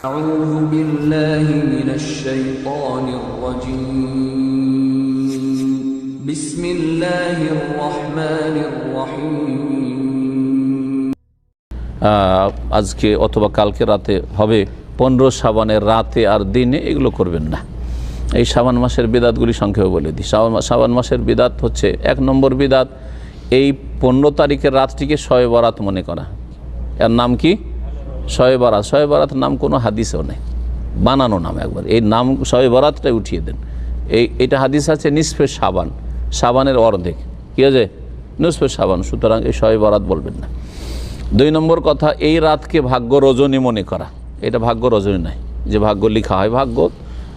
أعوذ بالله من الشيطان الرجيم بسم الله الرحمن الرحيم আহ, আজকে অথবা কালকে রাতে হবে পনেরো সাবানের রাতে আর দিনে এগুলো করবেন না এই সাবান মাসের বিদাতগুলি সংক্ষেপে বলে দিই সাবান মা- সাবান মাসের বিদাত হচ্ছে এক নম্বর বিদাত এই পনেরো তারিখের রাতটিকে শয়ে বরাত মনে করা এর নাম কি শয়ে বরাত শয়ে বরাত নাম কোনো হাদিসেও নেই। বানানো নাম একবার। এই নাম শয়ে বরাতটাই উঠিয়ে দেন। এই, এটা হাদিস আছে নিসফে সাবান সাবানের অর্ধেক। কী আছে? নিসফে সাবান সুতরাং এই শয়ে বরাত বলবেন না। দুই নম্বর কথা, এই রাতকে ভাগ্য রজনী মনে করা। এটা ভাগ্য রজনী নয় যে ভাগ্য লিখা হয়। ভাগ্য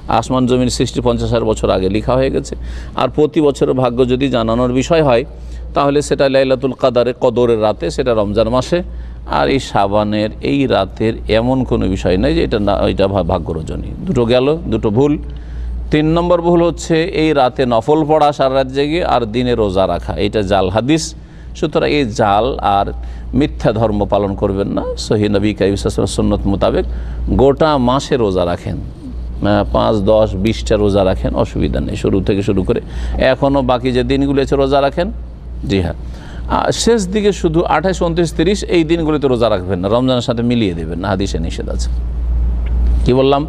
আসমান জমির সৃষ্টি পঞ্চাশ হাজার বছর আগে লিখা হয়ে গেছে। আর প্রতি বছরের ভাগ্য যদি জানানোর বিষয় হয়, তাহলে সেটা লাইলাতুল কাদারে, কদরের রাতে, সেটা রমজান মাসে আর এই সাবানের এই রাতের এমন কোনো বিষয় নয় যে এটা না এটা ভা- ভাগ্য দুটো গেল দুটো ভুল। তিন নম্বর ভুল হচ্ছে এই রাতে নফল পড়া সারা রাত জেগে আর দিনে রোজা রাখা। এটা জাল হাদিস। সুতরাং এই জাল আর মিথ্যা ধর্ম পালন করবেন না। সহি নবী কাইসার সন্নত মোতাবেক গোটা মাসে রোজা রাখেন। আহ, পাঁচ দশ বিশটা রোজা রাখেন অসুবিধা নেই। শুরু থেকে শুরু করে এখনও বাকি যে দিনগুলো আছে রোজা রাখেন। জি হ্যাঁ। শেষ দিকে শুধু আঠাশ, উনত্রিশ, তিরিশ, এই দিনগুলিতে রোজা রাখবেন না, রমজানের সাথে মিলিয়ে দেবেন না, হাদিসে নিষেধ আছে। কি বললাম?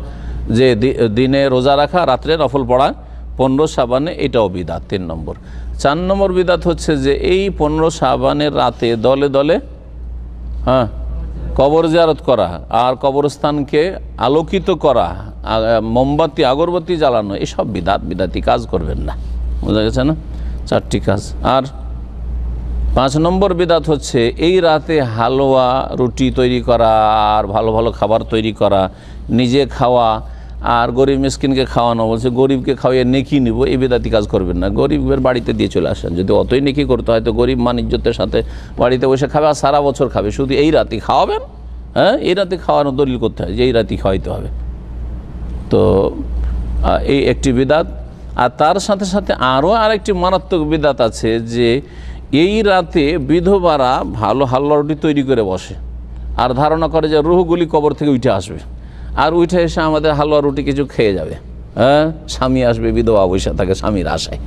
যে দিনে রোজা রাখা, রাত্রে নফল পড়া, পনেরো সাবানে এটাও বিদাত, তিন নম্বর। চার নম্বর বিদাত হচ্ছে যে এই পনেরো সাবানের রাতে দলে দলে হ্যাঁ কবর জিয়ারত করা আর কবরস্থানকে আলোকিত করা মোমবাতি, আগরবাতি জ্বালানো, এসব বিদাত, বিদাতি কাজ করবেন না। বোঝা গেছে না? চারটি কাজ। আর পাঁচ নম্বর বিদাত হচ্ছে, এই রাতে হালুয়া, রুটি তৈরি করা, আর ভালো ভালো খাবার তৈরি করা, নিজে খাওয়া, আর গরিব মিসকিনকে খাওয়ানো, বলছে গরিবকে খাওয়াইয়ে নেকি নিব, এই বেদাতি কাজ করবেন না। গরিবের বাড়িতে দিয়ে চলে আসেন। যদি অতই নেকি করতে হয়, তো গরিব মানিজ্যতের সাথে বাড়িতে বসে খাবে আর সারা বছর খাবে। শুধু এই রাতে খাওয়াবেন হ্যাঁ? এই রাতে খাওয়ানো দলিল করতে হয় যে এই রাতে খাওয়াইতে হবে। তো এই একটি বিদাত। আর তার সাথে সাথে আরও আরেকটি মারাত্মক বিদাত আছে যে এই রাতে বিধবারা ভালো হাল্লা রুটি তৈরি করে বসে। আর ধারণা করে যে রুহগুলি কবর থেকে উঠে আসবে। আর উঠে এসে আমাদের হালুয়া রুটি কিছু খেয়ে যাবে। হ্যাঁ? স্বামী আসবে, বিধবা বৈশা থাকে স্বামীর আশায়।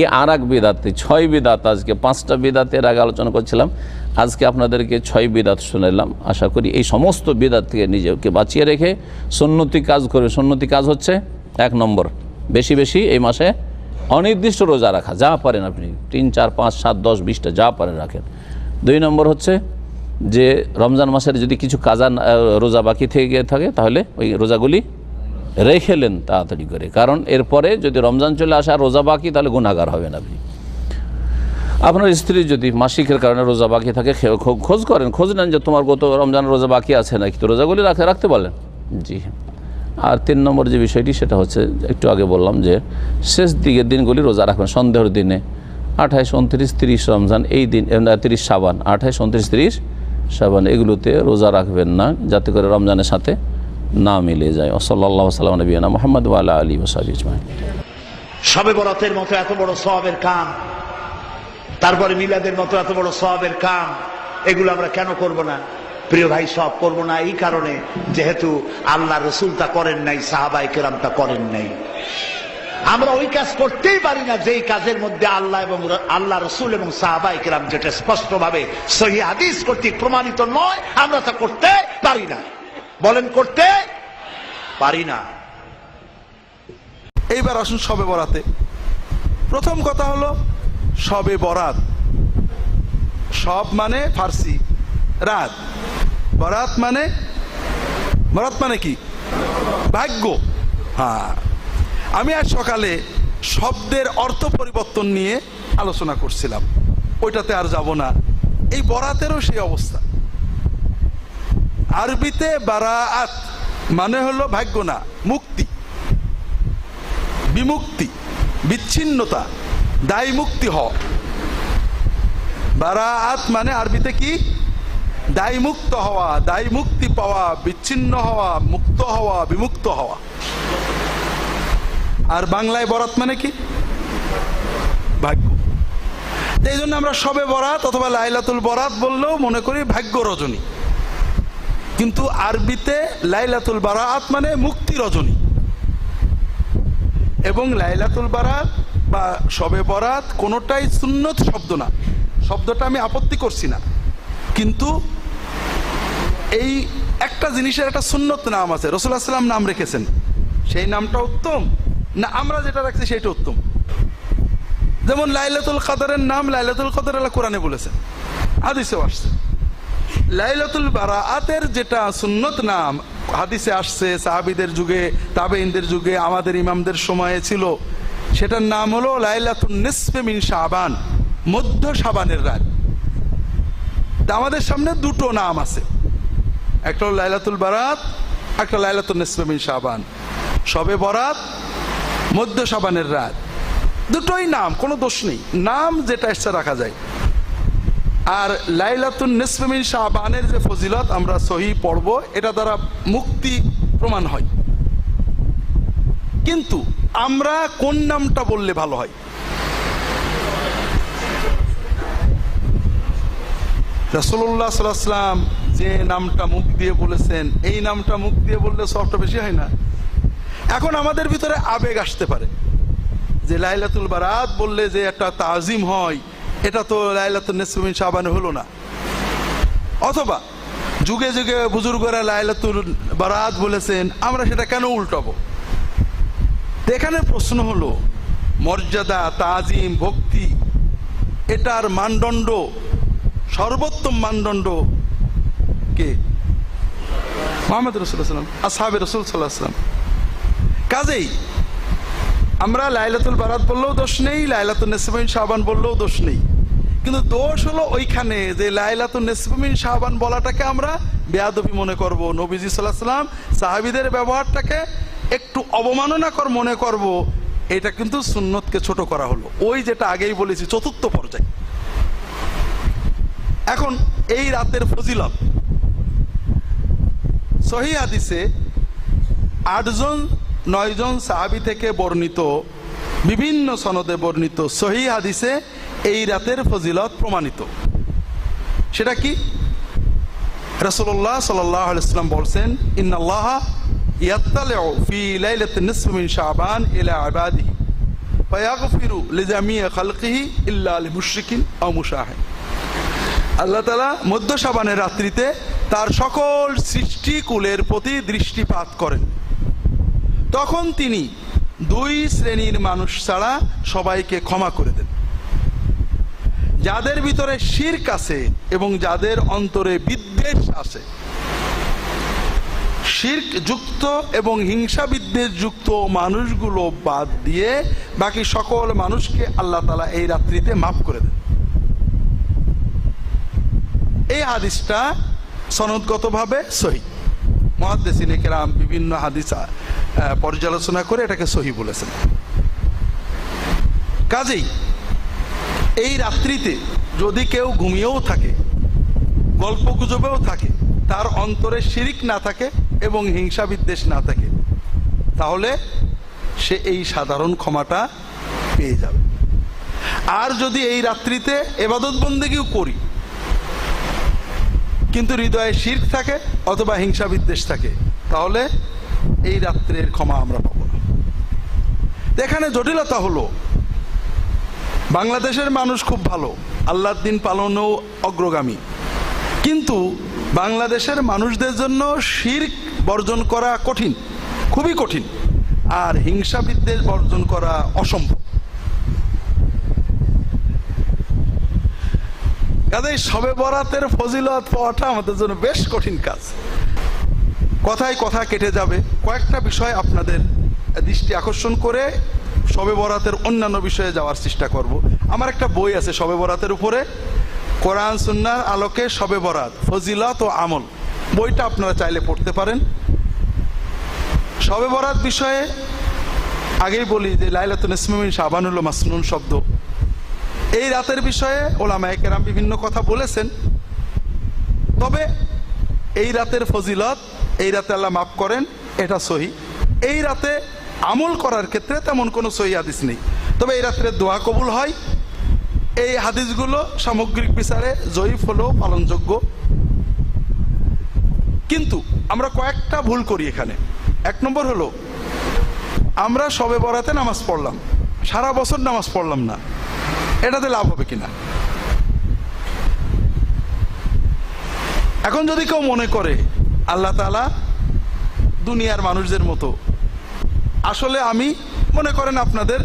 এ আর এক বিদাতে ছয় বিদাত আজকে, পাঁচটা বিদাতের আগে আলোচনা করছিলাম। আজকে আপনাদেরকে ছয় বিদাত শুনেলাম আশা করি এই সমস্ত বিদাত থেকে নিজেকে বাঁচিয়ে রেখে সন্ন্যতি কাজ করবে সন্ন্যতি কাজ হচ্ছে এক নম্বর, বেশি বেশি এই মাসে অনির্দিষ্ট রোজা রাখা, যা পারেন আপনি, তিন, চার, পাঁচ, সাত, দশ, বিশটা যা পারেন রাখেন। দুই নম্বর হচ্ছে যে রমজান মাসের যদি কিছু কাজা রোজা বাকি থেকে থাকে, তাহলে ওই রোজাগুলি রেখেলেন তাড়াতাড়ি করে। কারণ এরপরে যদি রমজান চলে আসে আর রোজা বাকি, তাহলে গুণাগার হবেন আপনি। আপনার স্ত্রী যদি মাসিকের কারণে রোজা বাকি থাকে খোঁজ করেন, খোঁজ নেন যে তোমার গত রমজান রোজা বাকি আছে নাকি? তো রোজাগুলি রাখতে রাখতে বলেন। জি আর তিন নম্বর যে বিষয়টি, সেটা হচ্ছে একটু আগে বললাম যে শেষ দিকের দিনগুলি রোজা রাখবেন। সন্দেহের দিনে আঠাইশ, উনত্রিশ, তিরিশ রমজান, এই দিন তিরিশ সাবান আঠাইশ, উনত্রিশ, তিরিশ সাবান এগুলোতে রোজা রাখবেন না, যাতে করে রমজানের সাথে না মিলে যায়। ওসল্লা সাল্লাম নবীনা মোহাম্মদ ওয়ালা আলী ওসাবি ইসমাইল সবে বরাতের মতো এত বড় সবের কাম, তারপরে মিলাদের মতো এত বড় সবের কাম, এগুলো আমরা কেন করব না? প্রিয় ভাই, সব করব না। এই কারণে যেহেতু আল্লাহ রসুল তা করেন নাই, সাহাবাই কেরাম তা করেন নাই। আমরা ওই কাজ করতেই পারি না যেই কাজের মধ্যে আল্লাহ এবং আল্লাহ রসুল এবং সাহাবাই কেরাম যেটা স্পষ্টভাবে সহি হাদিস কর্তৃক প্রমাণিত নয়, আমরা তা করতে পারি না। বলেন, করতে পারি না। এইবার আসুন সবে বরাতে। প্রথম কথা হলো, সবে বরাত। সব মানে ফার্সি, রাত। বরাত মানে? বরাত মানে কি? ভাগ্য। হ্যাঁ। আমি আজ সকালে শব্দের অর্থ পরিবর্তন নিয়ে আলোচনা করছিলাম। ওইটাতে আর যাব না। এই বরাতেরও সেই অবস্থা। আরবিতে বারাআত মানে হলো ভাগ্য না, মুক্তি। বিমুক্তি, বিচ্ছিন্নতা দায় মুক্তি হওয়া। বারাআত মানে আরবিতে কি? দায় মুক্ত হওয়া দায় মুক্তি পাওয়া, বিচ্ছিন্ন হওয়া, মুক্ত হওয়া, বিমুক্ত হওয়া। আর বাংলায় বরাত মানে কি? ভাগ্য। এই জন্য আমরা সবে বরাত অথবা লাইলাতুল বরাত বললেও মনে করি ভাগ্য রজনী। কিন্তু আরবিতে লাইলাতুল বারাত মানে মুক্তি রজনী। এবং লাইলাতুল বারাত বা শবে বরাত কোনোটাই সুন্নত শব্দ না। শব্দটা আমি আপত্তি করছি না। কিন্তু এই একটা জিনিসের একটা সুন্নত নাম আছে রসুল্লাহ সাল্লাম নাম রেখেছেন। সেই নামটা উত্তম? না, আমরা যেটা রাখছি সেটা উত্তম। যেমন লাইলাতুল কাদারের নাম লাইলাতুল কাদার আল্লাহ কোরআনে বলেছেন, হাদিসেও আসছে। লাইলাতুল বারাআতের যেটা সুন্নত নাম, হাদিসে আসছে, সাহাবিদের যুগে তাবেইনদের যুগে, আমাদের ইমামদের সময়ে ছিল। সেটার নাম হলো লাইলাতুল নিসফে মিন শাবান, মধ্য শাবানের রাত। আমাদের সামনে দুটো নাম আছে। একটা হলো লাইলাতুল বারাত, একটা লাইলাতুল নিসফে মিন শাবান। সবে বরাত, মধ্য সাবানের রাত। দুটোই নাম, কোনো দোষ নেই। নাম যেটা এসছে রাখা যায়। আর লাইলাতুন নিসফেমিন শাহবানের যে ফজিলত আমরা সহি পড়ব, এটা দ্বারা মুক্তি প্রমাণ হয়। কিন্তু আমরা কোন নামটা বললে ভালো হয়? রসল্লাহ সাল্লাম যে নামটা মুখ দিয়ে বলেছেন, এই নামটা মুখ দিয়ে বললে সবটা বেশি হয় না। এখন আমাদের ভিতরে আবেগ আসতে পারে। যে লাইলাতুল বারাত বললে যে একটা তাজিম হয়, এটা তো লাইলাতুল নেসমিন সাবানে হলো না। অথবা যুগে যুগে বুজুর্গরা লাইলাতুল বারাত বলেছেন, আমরা সেটা কেন উল্টাবো? এখানে প্রশ্ন হলো, মর্যাদা, তাজিম, ভক্তি, এটার মানদণ্ড, সর্বোত্তম মানদণ্ড কে? মোহাম্মদ রসুল্লাহাম আসাহাবে রসুল সাল্লাহ সাল্লাম কাজেই আমরা লাইলাতুল বারাত বললেও দোষ নেই লাইলাতুল নেসমিন শাহবান বললেও দোষ নেই। কিন্তু দোষ হলো ওইখানে যে লাইলাতুল নেসমিন শাহবান বলাটাকে আমরা বেয়াদবি মনে করব। নবীজি সাল্লাহ সাল্লাম সাহাবিদের ব্যবহারটাকে একটু অবমাননা কর মনে করব। এটা কিন্তু সুন্নতকে ছোট করা হলো। ওই যেটা আগেই বলেছি, চতুর্থ পর্যায়ে। এখন এই রাতের ফজিলত সহি হাদিসে আটজন, নয়জন সাহাবি থেকে বর্ণিত, বিভিন্ন সনদে বর্ণিত সহি হাদিসে এই রাতের ফজিলত প্রমাণিত। সেটা কি? রসল্লাহ সাল্লাহ আলাইসাল্লাম বলছেন খালকিহি ইল্লা আল্লাহ মধ্য সাবানের রাত্রিতে তার সকল সৃষ্টিকুলের প্রতি দৃষ্টিপাত করেন। তখন তিনি দুই শ্রেণির মানুষ ছাড়া সবাইকে ক্ষমা করে দেন। যাদের ভিতরে শির্ক আছে এবং যাদের অন্তরে বিদ্বেষ আছে শির্ক যুক্ত এবং হিংসা বিদ্বেষ যুক্ত মানুষগুলো বাদ দিয়ে বাকি সকল মানুষকে আল্লাহ তালা এই রাত্রিতে মাফ করে দেন। এই হাদিসটা সনদগতভাবে সহি। মহাদ্দেসিন কেরাম বিভিন্ন হাদিসা পর্যালোচনা করে এটাকে সহি বলেছেন। কাজেই এই রাত্রিতে যদি কেউ ঘুমিয়েও থাকে গল্প গুজবেও থাকে, তার অন্তরে শিরিক না থাকে এবং হিংসা বিদ্বেষ না থাকে, তাহলে সে এই সাধারণ ক্ষমাটা পেয়ে যাবে। আর যদি এই রাত্রিতে এবাদত বন্দেগীও করি কিন্তু হৃদয়ে শির্ক থাকে অথবা হিংসা বিদ্বেষ থাকে। তাহলে এই রাত্রের ক্ষমা আমরা পাবো না। এখানে জটিলতা হলো, বাংলাদেশের মানুষ খুব ভালো, আল্লাহর দিন পালনেও অগ্রগামী। কিন্তু বাংলাদেশের মানুষদের জন্য শির্ক বর্জন করা কঠিন, খুবই কঠিন। আর হিংসা বিদ্বেষ বর্জন করা অসম্ভব। কাজেই সবে বরাতের ফজিলত পাওয়াটা আমাদের জন্য বেশ কঠিন কাজ। কথায় কথা কেটে যাবে। কয়েকটা বিষয় আপনাদের দৃষ্টি আকর্ষণ করে সবে বরাতের অন্যান্য বিষয়ে যাওয়ার চেষ্টা করব। আমার একটা বই আছে সবে বরাতের উপরে। কোরআন সুন্নার আলোকে সবে বরাত, ফজিলত ও আমল। বইটা আপনারা চাইলে পড়তে পারেন। সবে বরাত বিষয়ে আগেই বলি যে লাইলাতুন ইসমিন শাবানুল মাসনুন শব্দ। এই রাতের বিষয়ে ওলামায়ে কেরাম বিভিন্ন কথা বলেছেন। তবে এই রাতের ফজিলত, এই রাতে আল্লাহ মাফ করেন, এটা সহি। এই রাতে আমল করার ক্ষেত্রে তেমন কোনো সহি হাদিস নেই। তবে এই রাত্রে দোয়া কবুল হয়। এই হাদিসগুলো সামগ্রিক বিচারে জয়ীফ হলেও পালনযোগ্য। কিন্তু আমরা কয়েকটা ভুল করি এখানে। এক নম্বর হলো, আমরা সবে বরাতে নামাজ পড়লাম। সারা বছর নামাজ পড়লাম না। এটাতে লাভ হবে কিনা? এখন যদি কেউ মনে করে, আল্লাহ তালা দুনিয়ার মানুষদের মতো, আসলে আমি মনে করেন আপনাদের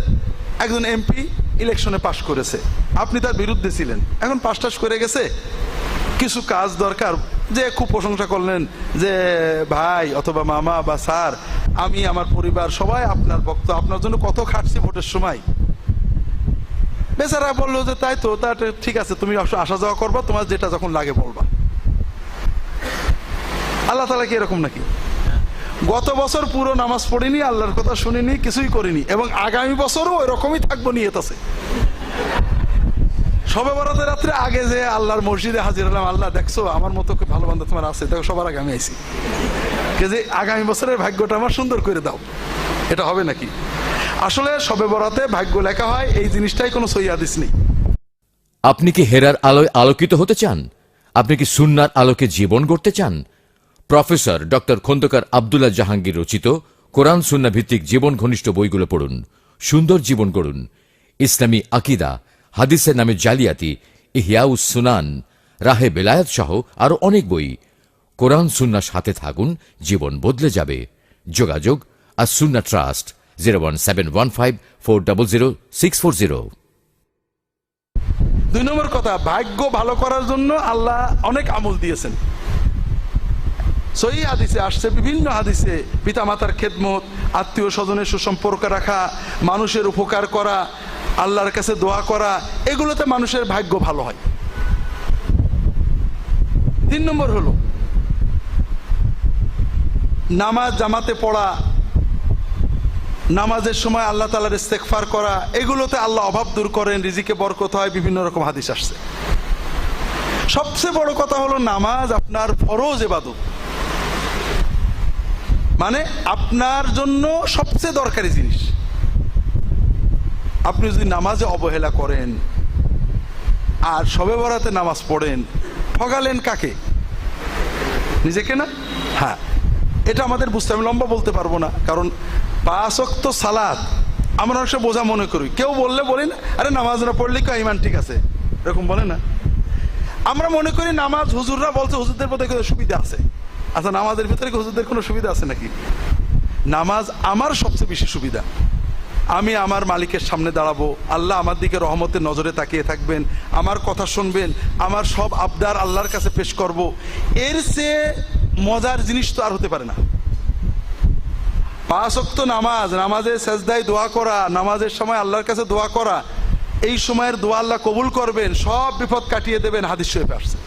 একজন এমপি ইলেকশনে পাশ করেছে। আপনি তার বিরুদ্ধে ছিলেন। এখন পাশ টাশ করে গেছে। কিছু কাজ দরকার। যে খুব প্রশংসা করলেন যে, ভাই অথবা মামা বা স্যার, আমি আমার পরিবার সবাই আপনার ভক্ত আপনার জন্য কত খাটছি ভোটের সময়। বেচারা বলল যে, তাই তো, তা ঠিক আছে, তুমি আসা- যাওয়া করবা, তোমার যেটা যখন লাগে বলবা। আল্লাহ তালা কি এরকম নাকি? গত বছর পুরো নামাজ পড়িনি, আল্লাহর কথা শুনিনি, কিছুই করিনি, এবং আগামী বছরও ওই রকমই থাকব নিয়ত আছে। সবে বরাতের রাত্রে আগে যে আল্লাহর মসজিদে হাজির হলাম, আল্লাহ, দেখছ, আমার মতো ভালো বান্ধব তোমার আছে দেখো সবার আগে আমি আইছি। কে যে আগামী বছরের ভাগ্যটা আমার সুন্দর করে দাও, এটা হবে নাকি? আসলে সবে বরাতে ভাগ্য লেখা হয়, এই জিনিসটাই কোনো সৈয়াদিস নেই। আপনি কি হেরার আলোয় আলোকিত হতে চান? আপনি কি সুন্নার আলোকে জীবন গড়তে চান? প্রফেসর ডক্টর খন্দকার আবদুল্লাহ জাহাঙ্গীর রচিত কোরআন সুন্না ভিত্তিক জীবন ঘনিষ্ঠ বইগুলো পড়ুন, সুন্দর জীবন গড়ুন। ইসলামী আকিদা, হাদিসের নামে জালিয়াতি ইহিয়াউস সুনান, রাহে বেলায়াত সহ আরও অনেক বই। কোরআন সুন্নার সাথে থাকুন, জীবন বদলে যাবে। যোগাযোগ আর সুন্না ট্রাস্ট দুই নম্বর কথা, ভাগ্য ভালো করার জন্য আল্লাহ অনেক আমল দিয়েছেন। সহি হাদিসে আসছে, বিভিন্ন হাদিসে পিতামাতার খেদমত, আত্মীয় স্বজনের সুসম্পর্ক রাখা, মানুষের উপকার করা, আল্লাহর কাছে দোয়া করা, এগুলোতে মানুষের ভাগ্য ভালো হয়। তিন নম্বর হলো, নামাজ জামাতে পড়া নামাজের সময় আল্লাহ তালার ইস্তেকফার করা, এগুলোতে আল্লাহ অভাব দূর করেন, রিজিকে বরকত হয়, বিভিন্ন রকম হাদিস আসছে। সবচেয়ে বড় কথা হলো নামাজ আপনার ফরজ এবাদত মানে আপনার জন্য সবচেয়ে দরকারি জিনিস। আপনি যদি নামাজে অবহেলা করেন, আর সবে বরাতে নামাজ পড়েন, ঠগালেন কাকে? নিজেকে না? হ্যাঁ। এটা আমাদের বুঝতে আমি লম্বা বলতে পারব না, কারণ পাঁচক্ত সালাদ আমরা সময় বোঝা মনে করি। কেউ বললে বলি না, আরে নামাজ না পড়লে কেউ ইমান ঠিক আছে? এরকম বলে না। আমরা মনে করি নামাজ হুজুররা বলছে, হুজুরদের কোনো সুবিধা আছে? আচ্ছা নামাজের ভিতরে হুজুরদের কোনো সুবিধা আছে নাকি? নামাজ আমার সবচেয়ে বেশি সুবিধা। আমি আমার মালিকের সামনে দাঁড়াবো। আল্লাহ আমার দিকে রহমতের নজরে তাকিয়ে থাকবেন, আমার কথা শুনবেন, আমার সব আবদার আল্লাহর কাছে পেশ করব। এর চেয়ে মজার জিনিস তো আর হতে পারে না। পাঁচ অক্ত নামাজ নামাজের সেজদায় দোয়া করা, নামাজের সময় আল্লাহর কাছে দোয়া করা, এই সময়ের দোয়া আল্লাহ কবুল করবেন, সব বিপদ কাটিয়ে দেবেন হাদিস শরীফে আসছে।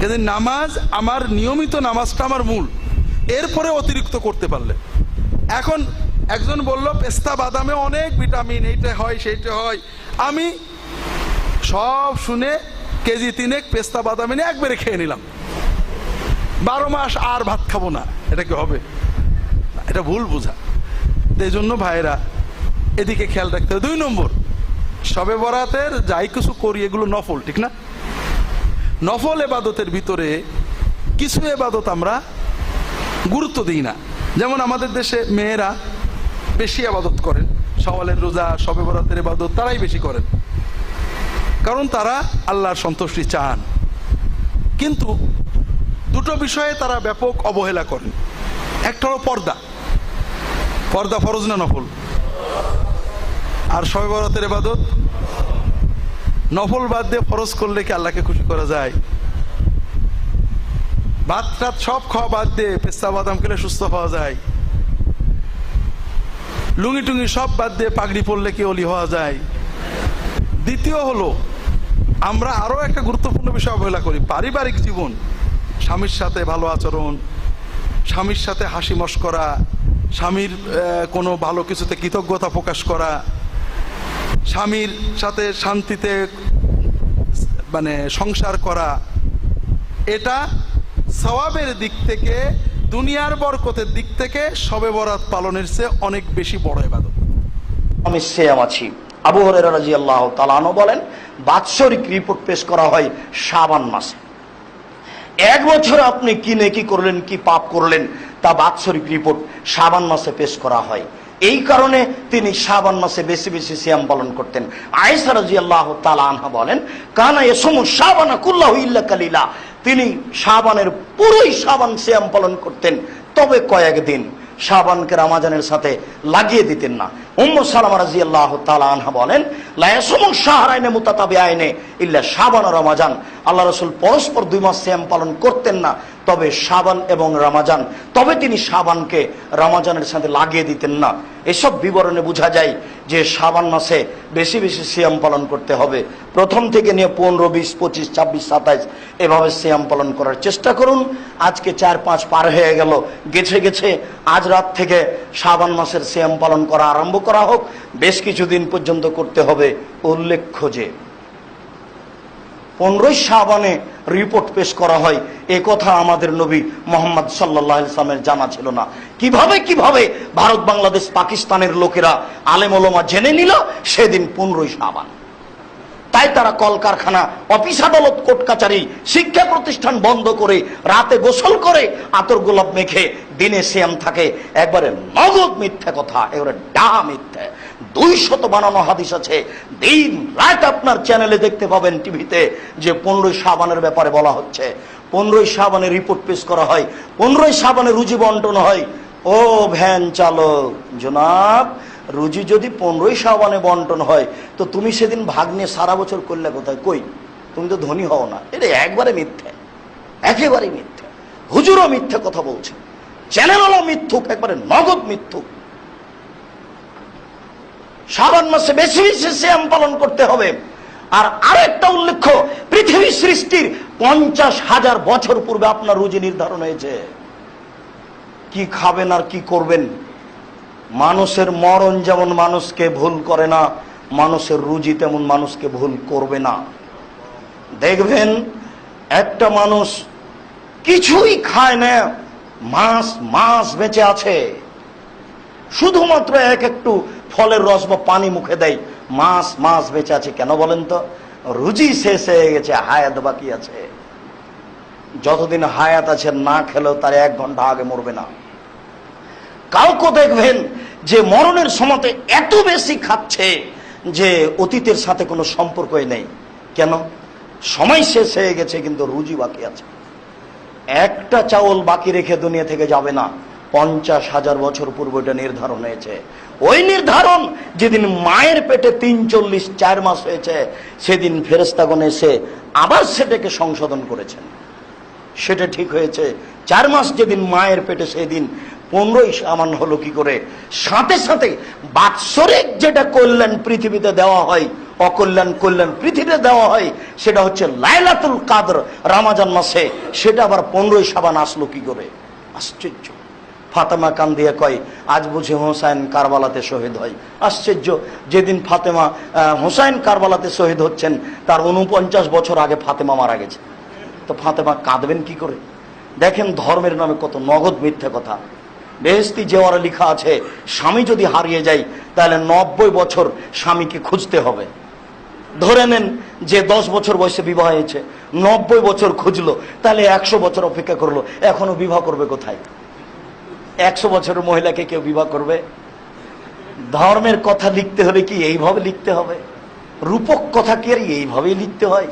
কিন্তু নামাজ আমার নিয়মিত নামাজটা আমার মূল। এরপরে অতিরিক্ত করতে পারলে। এখন একজন বলল, পেস্তা বাদামে অনেক ভিটামিন, এইটা হয়, সেইটা হয়। আমি সব শুনে কেজি তিনেক পেস্তা বাদাম এনে একবারে খেয়ে নিলাম। বারো মাস আর ভাত খাব না, এটা কি হবে? এটা ভুল বোঝা। এই জন্য ভাইরা এদিকে খেয়াল রাখতে হবে। দুই নম্বর, সবে বরাতের যাই কিছু করি, এগুলো নফল, ঠিক না? নফল এবাদতের ভিতরে কিছু এবাদত আমরা গুরুত্ব দিই না। যেমন আমাদের দেশে মেয়েরা বেশি আবাদত করেন। সওয়ালের রোজা, সবে বরাতের এবাদত তারাই বেশি করেন। কারণ তারা আল্লাহর সন্তুষ্টি চান। কিন্তু দুটো বিষয়ে তারা ব্যাপক অবহেলা করেন। একটা হলো পর্দা। পর্দা ফরজ না নফল? আর সবে এবাদত নফল বাদ দিয়ে ফরজ করলে কি আল্লাহকে খুশি করা যায়? ভাত টাত সব খাওয়া বাদ দিয়ে পেস্তা, বাদাম খেলে সুস্থ হওয়া যায়। লুঙ্গি টুঙ্গি সব বাদ দিয়ে পাগড়ি পরলে কি অলি হওয়া যায়? দ্বিতীয় হলো, আমরা আরও একটা গুরুত্বপূর্ণ বিষয় অবহেলা করি, পারিবারিক জীবন। স্বামীর সাথে ভালো আচরণ, স্বামীর সাথে হাসি মস্করা স্বামীর কোনো ভালো কিছুতে কৃতজ্ঞতা প্রকাশ করা, স্বামীর সাথে শান্তিতে মানে সংসার করা, এটা সওয়াবের দিক থেকে, দুনিয়ার বরকতের দিক থেকে সবে বরাত পালনের চেয়ে অনেক বেশি বড় এবাদত আমি সেয়াম আছি। আবু হরেরা আল্লাহ তালানো বলেন, বাৎসরিক রিপোর্ট পেশ করা হয় সাবান মাসে। এক বছর আপনি কি নেকি করলেন, কি পাপ করলেন তা বাৎসরিক রিপোর্ট সাবান মাসে পেশ করা হয়। এই কারণে তিনি শাবান মাসে বেশি বেশি সিয়াম পালন করতেন। আয়েসা রাজি আল্লাহ আনহা বলেন, কানা ইয়াসুমু শাবানা কুল্লাহ ইল্লা কালিলা। তিনি শাবানের পুরোই শাবান সিয়াম পালন করতেন। তবে কয়েকদিন শাবানকে রামাজানের সাথে লাগিয়ে দিতেন না। উম্মু সালামা রাদিয়াল্লাহু তাআলা আনহা বলেন, লা ইয়াসুমু শাহরাইনে আল্লাহ রাসূল পরস্পর দুই মাস সিয়াম পালন করতেন না, তবে শাবান এবং তবে তিনি রমাজানের সাথে লাগিয়ে দিতেন না। এসব বিবরণে বোঝা যায় যে শাবান মাসে বেশি বেশি সিয়াম পালন করতে হবে। প্রথম থেকে নিয়ে পনেরো, বিশ, পঁচিশ, ছাব্বিশ, সাতাইশ, এভাবে সিয়াম পালন করার চেষ্টা করুন। আজকে চার, পাঁচ পার হয়ে গেল, গেছে গেছে। আজ রাত থেকে শাবান মাসের সিয়াম পালন করা আরম্ভ করা হোক, বেশ কিছুদিন পর্যন্ত করতে হবে। উল্লেখ্য যে, পনেরোই শাবানে রিপোর্ট পেশ করা হয়, এ কথা আমাদের নবী মোহাম্মদ সাল্লাহ ইসলামের জানা ছিল না। কীভাবে কীভাবে ভারত, বাংলাদেশ, পাকিস্তানের লোকেরা আলেমলমা জেনে নিল সেদিন পনেরোই শাবান? তাই তারা কলকারখানা, অফিস আদালত, কোর্ট কাচারি, শিক্ষা প্রতিষ্ঠান বন্ধ করে রাতে গোসল করে আতর গোলাপ মেখে দিনে শ্যাম থাকে। একবারে নগদ মিথ্যা কথা এবারে ডা মিথ্যা। দুই শত বানানো হাদিস আছে। দিন, রাত আপনার চ্যানেলে দেখতে পাবেন টিভিতে যে পনেরোই সাবানের ব্যাপারে বলা হচ্ছে। পনেরোই সাবানে রিপোর্ট পেশ করা হয়। পনেরোই সাবানে রুজি বন্টন হয়। ও ভ্যান চালক, জনাব রুজি যদি পনেরোই সাবানে বন্টন হয়, তো তুমি সেদিন ভাগ নিয়ে সারা বছর করলে কোথায়? কই? তুমি তো ধনী হও না। এটা একবারে মিথ্যে। একেবারে মিথ্যে। হুজুরও মিথ্যে কথা বলছে। চ্যানেলও মিথ্যুক, একবারে নগদ মিথ্যুক। শ্রাবণ মাসে বেশি বেশি শ্যাম পালন করতে হবে। আর আরেকটা উল্লেখ্য, পৃথিবী সৃষ্টির পঞ্চাশ হাজার বছর পূর্বে আপনার রুজি নির্ধারণ হয়েছে। কি খাবেন আর কি করবেন? মানুষের মরণ যেমন মানুষকে ভুল করে না, মানুষের রুজি তেমন মানুষকে ভুল করবে না। দেখবেন, একটা মানুষ কিছুই খায় না, মাস মাস বেঁচে আছে। শুধুমাত্র এক একটু ফলের রস বা পানি মুখে দেয়, মাস মাস বেঁচে আছে। কেন বলেন তো? রুজি শেষ হয়ে গেছে, হায়াত বাকি আছে। যতদিন হায়াত আছে, না খেলেও তার এক ঘণ্টা আগে মরবে না। কাউকে দেখবেন যে মরণের সময়তে এত বেশি খাচ্ছে যে অতীতের সাথে কোনো সম্পর্কই নেই। কেন? সময় শেষ হয়ে গেছে, কিন্তু রুজি বাকি আছে। একটা চাউল বাকি রেখে দুনিয়া থেকে যাবে না। পঞ্চাশ হাজার বছর পূর্বে এটা নির্ধারণ হয়েছে। ওই নির্ধারণ যেদিন মায়ের পেটে তিন চল্লিশ চার মাস হয়েছে, সেদিন ফেরেস্তাগণ এসে আবার সেটাকে সংশোধন করেছেন। সেটা ঠিক হয়েছে। চার মাস যেদিন মায়ের পেটে সেদিন পনেরোই সামান হলো কি করে? সাথে সাথে বাৎসরিক যেটা কল্যাণ পৃথিবীতে দেওয়া হয়, অকল্যাণ কল্যাণ পৃথিবীতে দেওয়া হয়, সেটা হচ্ছে লাইলাতুল কাদর রামাজান মাসে। সেটা আবার পনেরোই সাবান আসলো কি করে? আশ্চর্য। ফাতেমা কান দিয়ে কয়, আজ বুঝি হোসাইন কারবালাতে শহীদ হয়। আশ্চর্য। যেদিন ফাতেমা হোসাইন কারবালাতে শহীদ হচ্ছেন, তার উনপঞ্চাশ বছর আগে ফাতেমা মারা গেছে। তো ফাতেমা কাঁদবেন কি করে? দেখেন ধর্মের নামে কত নগদ মিথ্যে কথা। বেহেস্তি জেওয়ারে লেখা আছে, স্বামী যদি হারিয়ে যায়, তাহলে নব্বই বছর স্বামীকে খুঁজতে হবে। ধরে নেন যে দশ বছর বয়সে বিবাহ হয়েছে, নব্বই বছর খুঁজলো, তাহলে একশো বছর অপেক্ষা করল, এখনও বিবাহ করবে কোথায়? একশো বছরের মহিলাকে কেউ বিবাহ করবে? ধর্মের কথা লিখতে হলে কি এইভাবে লিখতে হবে? রূপক কথা কি আর এইভাবেই লিখতে হয়?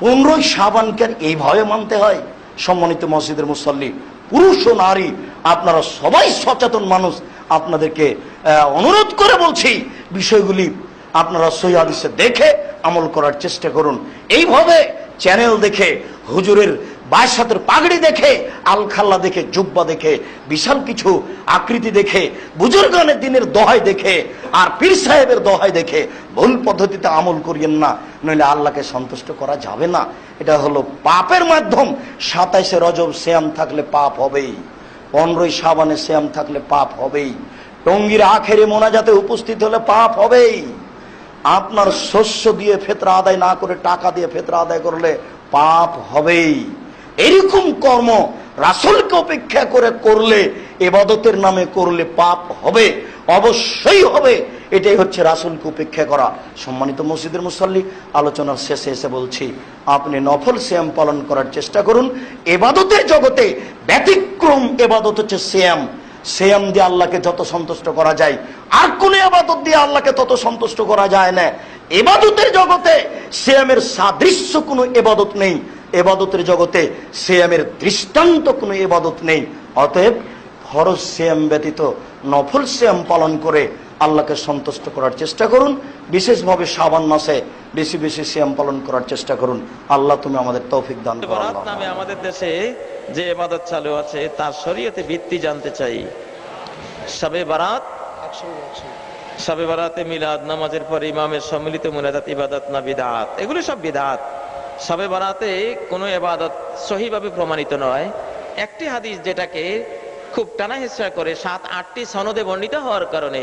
পনেরোই সাবানকে আর এইভাবে মানতে হয়? সম্মানিত মসজিদের মুসল্লি পুরুষ ও নারী, আপনারা সবাই সচেতন মানুষ। আপনাদেরকে অনুরোধ করে বলছি, বিষয়গুলি আপনারা সহি হাদিসে দেখে আমল করার চেষ্টা করুন। এইভাবে চ্যানেল দেখে, হুজুরের বাইশ পাগড়ি দেখে, আলখাল্লা দেখে, জুব্বা দেখে, বিশাল কিছু আকৃতি দেখে, বুজুর্গানের দিনের দোহাই দেখে, আর পীর সাহেবের দোহাই দেখে ভুল পদ্ধতিতে আমল করিয়েন না, নইলে আল্লাহকে সন্তুষ্ট করা যাবে না। এটা হলো পাপের মাধ্যম। সাতাইশে রজব শ্যাম থাকলে পাপ হবেই। পনেরোই সাবানে শ্যাম থাকলে পাপ হবেই। টঙ্গির আখেরে মোনাজাতে উপস্থিত হলে পাপ হবেই। আপনার শস্য দিয়ে ফেতরা আদায় না করে, টাকা দিয়ে ফেতরা আদায় করলে পাপ হবেই। এরকম কর্ম রাসুলকে অপেক্ষা করে করলে, এবাদতের নামে করলে পাপ হবে, অবশ্যই হবে। এটাই হচ্ছে রাসুলকে উপেক্ষা করা। সম্মানিত মসজিদের মুসল্লি, আলোচনার শেষে এসে বলছি, আপনি নফল শ্যাম পালন করার চেষ্টা করুন। এবাদতের জগতে ব্যতিক্রম এবাদত হচ্ছে শ্যাম শ্যাম দিয়ে আল্লাহকে যত সন্তুষ্ট করা যায়, আর কোন এবাদত দিয়ে আল্লাহকে তত সন্তুষ্ট করা যায় না। এবাদতের জগতে শ্যামের সাদৃশ্য কোনো এবাদত নেই। এবাদতের জগতে শ্যামের দৃষ্টান্ত কোনো এবাদত নেই। অতএব ফরজ শ্যাম ব্যতীত নফল শ্যাম পালন করে আল্লাহকে সন্তুষ্ট করার চেষ্টা করুন। বিশেষভাবে শ্রাবণ মাসে বেশি বেশি শ্যাম পালন করার চেষ্টা করুন। আল্লাহ তুমি আমাদের তৌফিক দান করো নামে আমাদের দেশে যে এবাদত চালু আছে তার শরীয়তে ভিত্তি জানতে চাই। সবে বারাত সবে বারাতে মিলাদ নামাজের পর ইমামের সম্মিলিত মুনাজাত ইবাদত না বিদাত। এগুলো সব বিদাত। সবে বারাতে কোনো এবাদত সহিভাবে প্রমাণিত নয়। একটি হাদিস যেটাকে খুব টানা হেসরা করে সাত আটটি সনদে বর্ণিত হওয়ার কারণে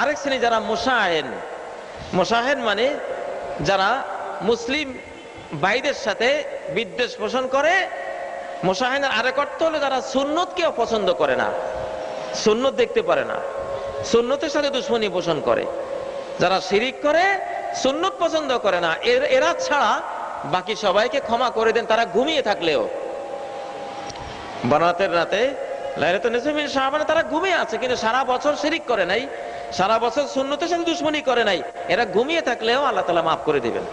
আরেক শ্রেণি যারা মুসাহেন মুসাহেন মানে যারা মুসলিম ভাইদের সাথে বিদ্বেষ পোষণ করে মোশাহেনের আরেক অর্থ হলো যারা সুন্নতকেও পছন্দ করে না, সুন্নত দেখতে পারে না, সুন্নতের সাথে দুশ্মনী পোষণ করে, যারা শিরিক করে, সুন্নত পছন্দ করে না, এর, এরা ছাড়া বাকি সবাইকে ক্ষমা করে দেন, তারা ঘুমিয়ে থাকলেও। বানাতের রাতে লাইলাতুন নিসফিন শাবানে তারা ঘুমিয়ে আছে, কিন্তু সারা বছর শিরিক করে নাই সারা বছর সুন্নতের সাথে দুশ্মনী করে নাই। এরা ঘুমিয়ে থাকলেও আল্লাহ তাআলা মাফ করে দিবেন।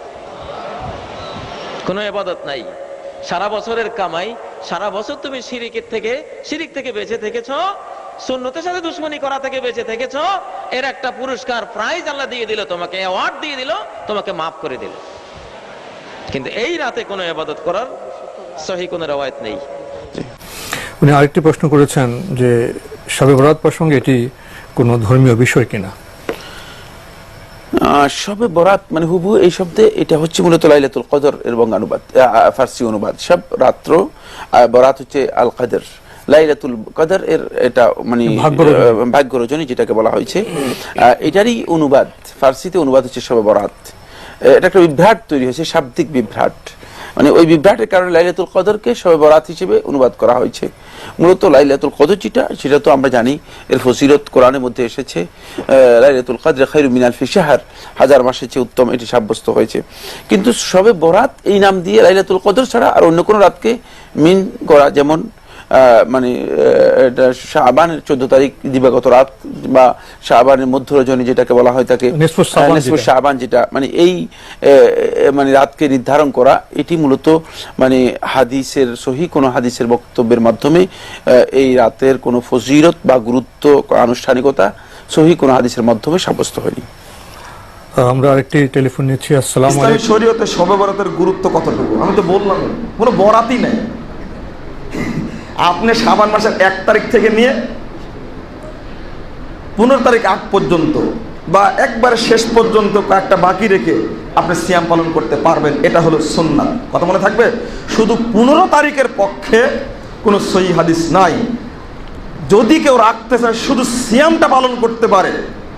কোনো এবাদত নাই। সারা বছরের কামাই, সারা বছর তুমি শিরিকের থেকে, শিরিক থেকে বেঁচে থেকেছ সুন্নতের সাথে দুশ্মনী করা থেকে বেঁচে থেকেছ, এর একটা পুরস্কার প্রাইজ আল্লাহ দিয়ে দিল, তোমাকে অ্যাওয়ার্ড দিয়ে দিল, তোমাকে মাফ করে দিল। কিন্তু এই রাতে কোনো এবাদত করার সহি কোনো রেওয়ায়ত নেই। উনি আরেকটি প্রশ্ন করেছেন যে শবে বরাত প্রসঙ্গে এটি কোনো ধর্মীয় বিষয় কিনা? শবে বরাত মানে হুবু এই শব্দে এটা হচ্ছে মূলত লাইলাতুল কদর এর বঙ্গানুবাদ আহ, আহ, ফার্সি অনুবাদ। সব রাত্র বরাত হচ্ছে আল কাদর। লাইলাতুল কদর এর এটা মানে। ভাগ্য রজনী যেটাকে বলা হয়েছে। এটারই অনুবাদ ফার্সিতে অনুবাদ হচ্ছে শবে বরাত। এটা একটা বিভ্রাট তৈরি হয়েছে শাব্দিক বিভ্রাট। মানে ওই বিভ্রাটের কারণে লাইলাতুল কদরকে সবে বরাত হিসেবে অনুবাদ করা হয়েছে। মূলত লাইলাতুল কদর যেটা, সেটা তো আমরা জানি, এর ফসিরত কোরআনের মধ্যে এসেছে। লাইলাতুল কদর খাইরু মিনাল ফিশাহার, হাজার মাসের চেয়ে উত্তম এটি সাব্যস্ত হয়েছে। কিন্তু সবে বরাত এই নাম দিয়ে লাইলাতুল কদর ছাড়া আর অন্য কোনো রাতকে মিন করা যেমন মানে এটা শাবানের চোদ্দ তারিখ দিবাগত রাত বা শাবানের মধ্য রজনী যেটাকে বলা হয় তাকে শাবান যেটা। মানে এই মানে রাতকে নির্ধারণ করা এটি মূলত মানে হাদিসের সহি কোনো হাদিসের বক্তব্যের মাধ্যমে এই রাতের কোনো ফজিরত বা গুরুত্ব আনুষ্ঠানিকতা সহি কোনো হাদিসের মাধ্যমে সাব্যস্ত হয়নি। আমরা আরেকটি টেলিফোন নিচ্ছি আসসালাম আলাইকুম। শরীয়তে শবে বরাতের গুরুত্ব কতটুকু? আমি তো বললাম কোনো বরাতই নেই। আপনি সাবান মাসের এক তারিখ থেকে নিয়ে পনেরো তারিখ আগ পর্যন্ত বা একবারে শেষ পর্যন্ত কয়েকটা বাকি রেখে আপনি সিয়াম পালন করতে পারবেন। এটা হলো সুন্নাত। কথা মনে থাকবে? শুধু পনেরো তারিখের পক্ষে কোনো সহি হাদিস নাই। যদি কেউ রাখতে চায়, শুধু সিয়ামটা পালন করতে পারে,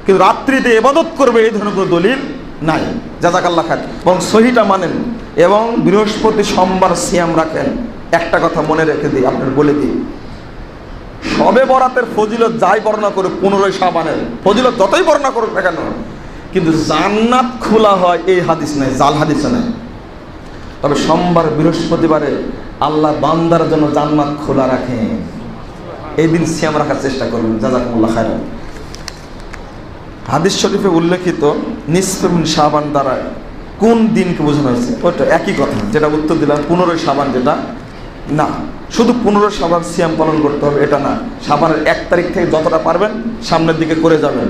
কিন্তু রাত্রিতে এবাদত করবে, এই ধরনের কোনো দলিল নাই। জাজাকাল্লা খান এবং সহিটা মানেন এবং বৃহস্পতি সোমবার সিয়াম রাখেন। একটা কথা মনে রেখে দিই আপনার বলে দিই। সবে বরাতের ফজিলত যাই বর্ণনা করে পনেরোই সাবানের ফজিলত যতই বর্ণনা করুক না কেন, কিন্তু জান্নাত খোলা হয় এই হাদিস নাই, জাল হাদিস নাই। তবে সোমবার, বৃহস্পতিবারে আল্লাহ বান্দার জন্য জান্নাত খোলা রাখেন এই দিন সিয়াম রাখার চেষ্টা করবেন জাজাকুমুল্লাহ খায়রান। হাদিস শরীফে উল্লেখিত নিসফেমিন সাবান দ্বারা কোন দিনকে বোঝানো হয়েছে? ওইটা একই কথা, যেটা উত্তর দিলাম, পনেরোই সাবান যেটা না, শুধু পনেরো সাবার সিয়াম পালন করতে হবে, এটা না। সাবানের এক তারিখ থেকে যতটা পারবেন, সামনের দিকে করে যাবেন।